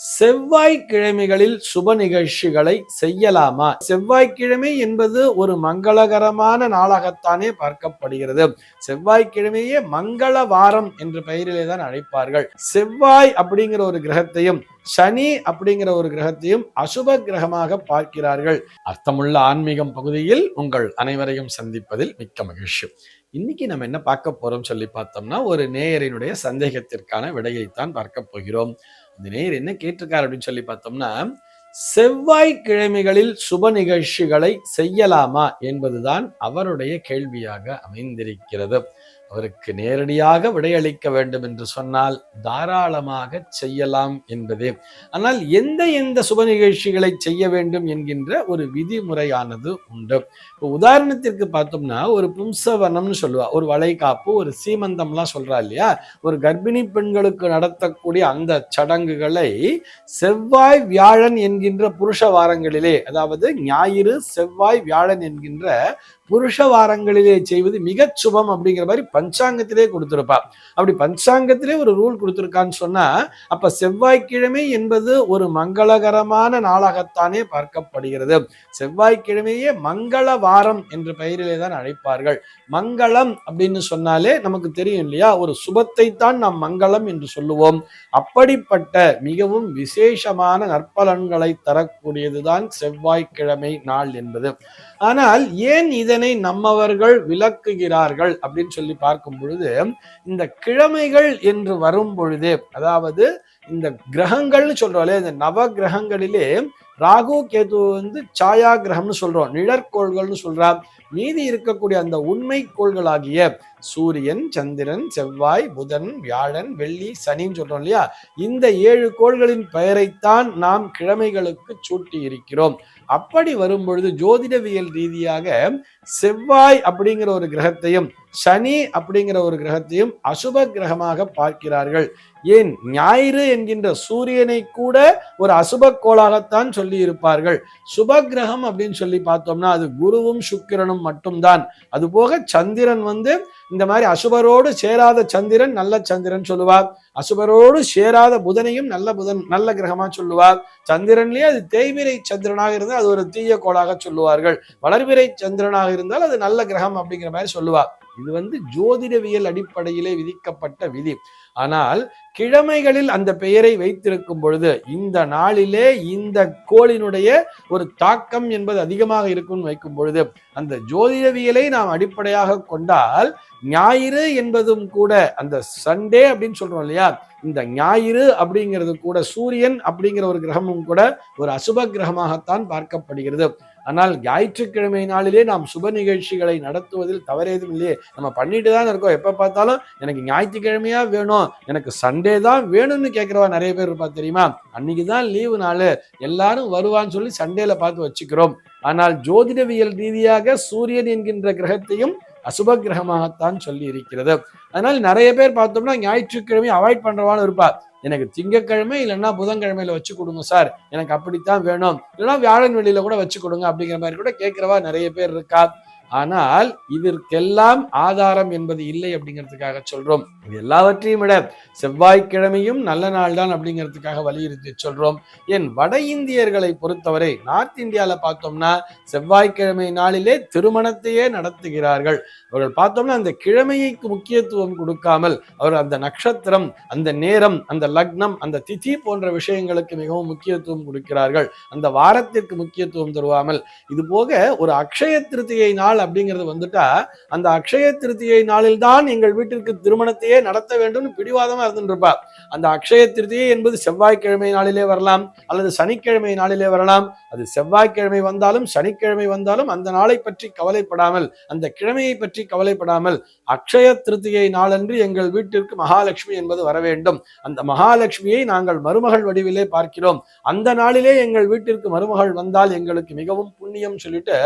செவ்வாய்க்கிழமைகளில் சுப நிகழ்ச்சிகளை செய்யலாமா? செவ்வாய்க்கிழமை என்பது ஒரு மங்களகரமான நாளாகத்தானே பார்க்கப்படுகிறது. செவ்வாய்க்கிழமையே மங்கள வாரம் என்ற பெயரிலே தான் அழைப்பார்கள். செவ்வாய் அப்படிங்கிற ஒரு கிரகத்தையும் சனி அப்படிங்கிற ஒரு கிரகத்தையும் அசுப கிரகமாக பார்க்கிறார்கள். அர்த்தமுள்ள ஆன்மீகம் பகுதியில் உங்கள் அனைவரையும் சந்திப்பதில் மிக்க மகிழ்ச்சி. இன்னைக்கு நம்ம என்ன பார்க்க போறோம் சொல்லி பார்த்தோம்னா ஒரு நேயரினுடைய சந்தேகத்திற்கான விடையைத்தான் பார்க்க போகிறோம். இந்த நேயர் என்ன கேட்டிருக்காரு அப்படின்னு சொல்லி பார்த்தோம்னா செவ்வாய்க்கிழமைகளில் சுப நிகழ்ச்சிகளை செய்யலாமா? என்பதுதான் அவருடைய கேள்வியாக அமைந்திருக்கிறது. அவருக்கு நேரடியாக விடையளிக்க வேண்டும் என்று சொன்னால் தாராளமாக செய்யலாம் என்பதே. ஆனால் எந்த எந்த சுப நிகழ்ச்சிகளை செய்ய வேண்டும் என்கின்ற ஒரு விதிமுறையானது உண்டு. இப்போ உதாரணத்திற்கு பார்த்தோம்னா ஒரு பும்சவனம்னு சொல்லுவா ஒரு வளைகாப்பு ஒரு சீமந்தம்லாம் சொல்றா இல்லையா? ஒரு கர்ப்பிணி பெண்களுக்கு நடத்தக்கூடிய அந்த சடங்குகளை செவ்வாய் வியாழன் என்கின்ற புருஷ வாரங்களிலே அதாவது ஞாயிறு செவ்வாய் வியாழன் என்கின்ற புருஷ வாரங்களிலே செய்வது மிக சுபம் அப்படிங்கிற மாதிரி பஞ்சாங்கத்திலே கொடுத்துருப்பா. அப்படி பஞ்சாங்கத்திலே ஒரு ரூல் கொடுத்துருக்கான்னு சொன்னா அப்ப செவ்வாய்க்கிழமை என்பது ஒரு மங்களகரமான நாளாகத்தானே பார்க்கப்படுகிறது. செவ்வாய்க்கிழமையே மங்கள வாரம் என்ற பெயரிலே தான் அழைப்பார்கள். மங்களம் அப்படின்னு சொன்னாலே நமக்கு தெரியும் இல்லையா? ஒரு சுபத்தை தான் நாம் மங்களம் என்று சொல்லுவோம். அப்படிப்பட்ட மிகவும் விசேஷமான நற்பலன்களை தரக்கூடியதுதான் செவ்வாய்க்கிழமை நாள் என்பது. ஆனால் ஏன் இதனை நம்மவர்கள் விளக்குகிறார்கள் அப்படின்னு சொல்லி பார்க்கும் பொழுது இந்த கிழமைகள் என்று வரும் பொழுதே அதாவது இந்த கிரகங்கள்னு சொல்றோம்ல இந்த நவ கிரகங்களிலே ராகு கேது வந்து சாயா கிரகம்னு சொல்றோம் நிழற்கோள்கள்னு சொல்றா மீதி இருக்கக்கூடிய அந்த உண்மை கோள்களாகிய சூரியன் சந்திரன் செவ்வாய் புதன் வியாழன் வெள்ளி சனின்னு சொல்றோம் இல்லையா? இந்த ஏழு கோள்களின் பெயரைத்தான் நாம் கிழமைகளுக்கு சூட்டி இருக்கிறோம் அப்படி வரும்பொழுது ஜோதிடவியல் ரீதியாக செவ்வாய் அப்படிங்கிற ஒரு கிரகத்தையும் சனி அப்படிங்கிற ஒரு கிரகத்தையும் அசுப கிரகமாக பார்க்கிறார்கள். ஏன்? ஞாயிறு என்கின்ற சூரியனை கூட ஒரு அசுப கோளாகத்தான் சொல்லி இருப்பார்கள் சுப கிரகம் அப்படின்னு சொல்லி பார்த்தோம்னா அது குருவும் சுக்கிரனும் மட்டும்தான். அது போக சந்திரன் வந்து இந்த மாதிரி அசுபரோடு சேராத சந்திரன் நல்ல சந்திரன் சொல்லுவார். அசுபரோடு சேராத புதனையும் நல்ல புதன் நல்ல கிரகமா சொல்லுவார். சந்திரன்லயே அது தேய்விரை சந்திரனாக இருந்தால் அது ஒரு தீய கோளாக சொல்லுவார்கள். வளர்விரை சந்திரனாக இருந்தால் அது நல்ல கிரகம் அப்படிங்கிற மாதிரி சொல்லுவார். இது வந்து ஜோதிடவியல் அடிப்படையிலே விதிக்கப்பட்ட விதி. ஆனால் கிழமைகளில் அந்த பெயரை வைத்திருக்கும் பொழுது இந்த நாளிலே இந்த கோளினுடைய ஒரு தாக்கம் என்பது அதிகமாக இருக்கும்னு வைக்கும் பொழுது அந்த ஜோதிடவியலை நாம் அடிப்படையாக கொண்டால் ஞாயிறு என்பதும் கூட அந்த சண்டே அப்படின்னு சொல்றோம் இல்லையா? இந்த ஞாயிறு அப்படிங்கிறது கூட சூரியன் அப்படிங்கிற ஒரு கிரகமும் கூட ஒரு அசுப கிரகமாகத்தான் பார்க்கப்படுகிறது. ஆனால் ஞாயிற்றுக்கிழமை நாளிலே நாம் சுப நிகழ்ச்சிகளை நடத்துவதில் தவறேதும் இல்லையே. நம்ம பண்ணிட்டு தான் இருக்கோம். எப்போ பார்த்தாலும் எனக்கு ஞாயிற்றுக்கிழமையா வேணும் எனக்கு சண்டே தான் வேணும்னு கேட்குறவா நிறைய பேர் இருப்பா தெரியுமா? அன்னைக்கு தான் லீவு நாள். எல்லாரும் வருவான்னு சொல்லி சண்டேல பார்த்து வச்சுக்கிறோம். ஆனால் ஜோதிடவியல் ரீதியாக சூரியன் என்கின்ற கிரகத்தையும் அசுப கிரகமாகத்தான் சொல்லி இருக்கிறது அதனால் நிறைய பேர் பார்த்தோம்னா ஞாயிற்றுக்கிழமை அவாய்ட் பண்றவான்னு இருப்பா எனக்கு திங்கக்கிழமை இல்லைன்னா புதன்கிழமையில வச்சு கொடுங்க சார். எனக்கு அப்படித்தான் வேணும். இல்லைன்னா வியாழன் வெளியில கூட வச்சு கொடுங்க அப்படிங்கிற மாதிரி கூட கேட்கிறவா நிறைய பேர் இருக்கா? ஆனால் இதற்கெல்லாம் ஆதாரம் என்பது இல்லை அப்படிங்கிறதுக்காக சொல்றோம். இது எல்லாவற்றையும் விட செவ்வாய்க்கிழமையும் நல்ல நாள் தான் அப்படிங்கிறதுக்காக வலியுறுத்தி சொல்றோம். என் வட இந்தியர்களை பொறுத்தவரை நார்த் இந்தியாவில் பார்த்தோம்னா செவ்வாய்க்கிழமை நாளிலே திருமணத்தையே நடத்துகிறார்கள். அவர்கள் பார்த்தோம்னா அந்த கிழமைக்கு முக்கியத்துவம் கொடுக்காமல் அவர் அந்த நட்சத்திரம் அந்த நேரம் அந்த லக்னம் அந்த திதி போன்ற விஷயங்களுக்கு மிகவும் முக்கியத்துவம் கொடுக்கிறார்கள். அந்த வாரத்திற்கு முக்கியத்துவம் தருவாமல். இது போக ஒரு அக்ஷய திருத்தியை நாள் நாள் அப்படிங்கிறது வந்துட்டா அந்த அக்ஷய திருத்தியை நாளில் தான் எங்கள் வீட்டிற்கு திருமணத்தையே நடத்த வேண்டும்னு பிடிவாதமா இருந்துருப்பா அந்த அக்ஷய திருத்தியை என்பது செவ்வாய்க்கிழமை நாளிலே வரலாம் அல்லது சனிக்கிழமை நாளிலே வரலாம். அது செவ்வாய்க்கிழமை வந்தாலும் சனிக்கிழமை வந்தாலும் அந்த நாளை பற்றி கவலைப்படாமல் அந்த கிழமையை பற்றி கவலைப்படாமல் அக்ஷய திருத்தியை நாளன்று எங்கள் வீட்டிற்கு மகாலட்சுமி என்பது வர வேண்டும். அந்த மகாலட்சுமியை நாங்கள் மருமகள் வடிவிலே பார்க்கிறோம். அந்த நாளிலே எங்கள் வீட்டிற்கு மருமகள் வந்தால் எங்களுக்கு மிகவும் புண்ணியம் சொல்லிட்டு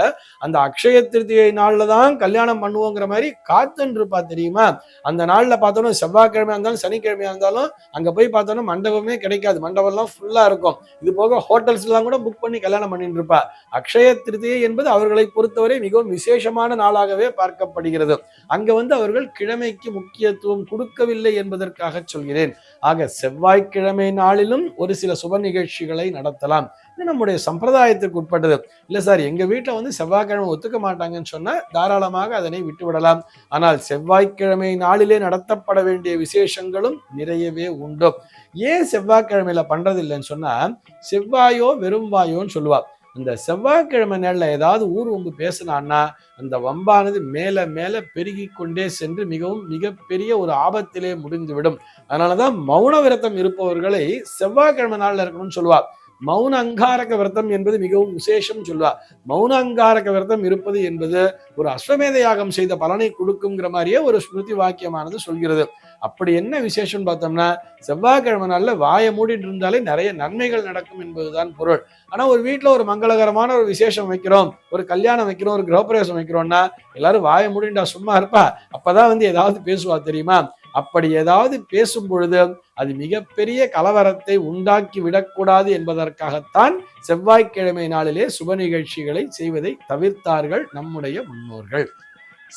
அந்த அக்ஷய திருத்தியை பூஜை நாள்ல தான் கல்யாணம் பண்ணுவோங்கிற மாதிரி காத்துன்றிருப்பா தெரியுமா? அந்த நாள்ல பார்த்தோம்னா செவ்வாய்க்கிழமையா இருந்தாலும் சனிக்கிழமையா இருந்தாலும் அங்க போய் பார்த்தோன்னா மண்டபமே கிடைக்காது. மண்டபம்லாம் ஃபுல்லா இருக்கும். இது போக ஹோட்டல்ஸ்லாம் கூட புக் பண்ணி கல்யாணம் பண்ணிட்டு இருப்பா அக்ஷய திருதியை என்பது அவர்களை பொறுத்தவரை மிகவும் விசேஷமான நாளாகவே பார்க்கப்படுகிறது. அங்க வந்து அவர்கள் கிழமைக்கு முக்கியத்துவம் கொடுக்கவில்லை என்பதற்காக சொல்கிறேன். ஆக செவ்வாய்க்கிழமை நாளிலும் ஒரு சில சுப நிகழ்ச்சிகளை நடத்தலாம். இது நம்முடைய சம்பிரதாயத்துக்கு உட்பட்டது. இல்லை சார் எங்கள் வீட்டில் வந்து செவ்வாய்க்கிழமை ஒத்துக்க மாட்டாங்கன்னு சொன்னால் தாராளமாக அதனை விட்டு விடலாம் ஆனால் செவ்வாய்க்கிழமை நாளிலே நடத்தப்பட வேண்டிய விசேஷங்களும் நிறையவே உண்டு. ஏன் செவ்வாய்க்கிழமையில பண்றது இல்லைன்னு சொன்னால் செவ்வாயோ வெறும் வாயோன்னு சொல்லுவாள் இந்த செவ்வாய்க்கிழமை நாளில் ஏதாவது ஊர் வம்பு பேசினான்னா அந்த வம்பானது மேலே மேலே பெருகி கொண்டே சென்று மிகவும் மிகப்பெரிய ஒரு ஆபத்திலே முடிந்துவிடும். அதனாலதான் மௌன விரதம் இருப்பவர்களை செவ்வாய்க்கிழமை நாளில் இருக்கணும்னு சொல்லுவாள் மௌன அங்காரக விரதம் என்பது மிகவும் விசேஷம் சொல்வா. மௌன அங்காரக விரதம் இருப்பது என்பது ஒரு அஸ்வமேத யாகம் செய்த பலனை கொடுக்குங்கிற மாதிரியே ஒரு ஸ்மிருதி வாக்கியமானது சொல்கிறது. அப்படி என்ன விசேஷம் பார்த்தோம்னா செவ்வாய்க்கிழமை நாளில் வாயை மூடிட்டு இருந்தாலே நிறைய நன்மைகள் நடக்கும் என்பதுதான் பொருள். ஆனால் ஒரு வீட்டில் ஒரு மங்களகரமான ஒரு விசேஷம் வைக்கிறோம் ஒரு கல்யாணம் வைக்கிறோம் ஒரு கிரகப்பிரவேசம் வைக்கிறோம்னா எல்லாரும் வாயை மூடிண்டா சும்மா இருப்பா. அப்பதான் வந்து ஏதாவது பேசுவா தெரியுமா? அப்படி ஏதாவது பேசும் பொழுது அது மிகப்பெரிய கலவரத்தை உண்டாக்கி விடக்கூடாது என்பதற்காகத்தான் செவ்வாய்க்கிழமை நாளிலே சுப நிகழ்ச்சிகளை செய்வதை தவிர்த்தார்கள் நம்முடைய முன்னோர்கள்.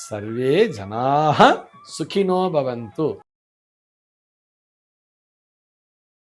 சர்வே ஜனாக சுகினோ பவந்து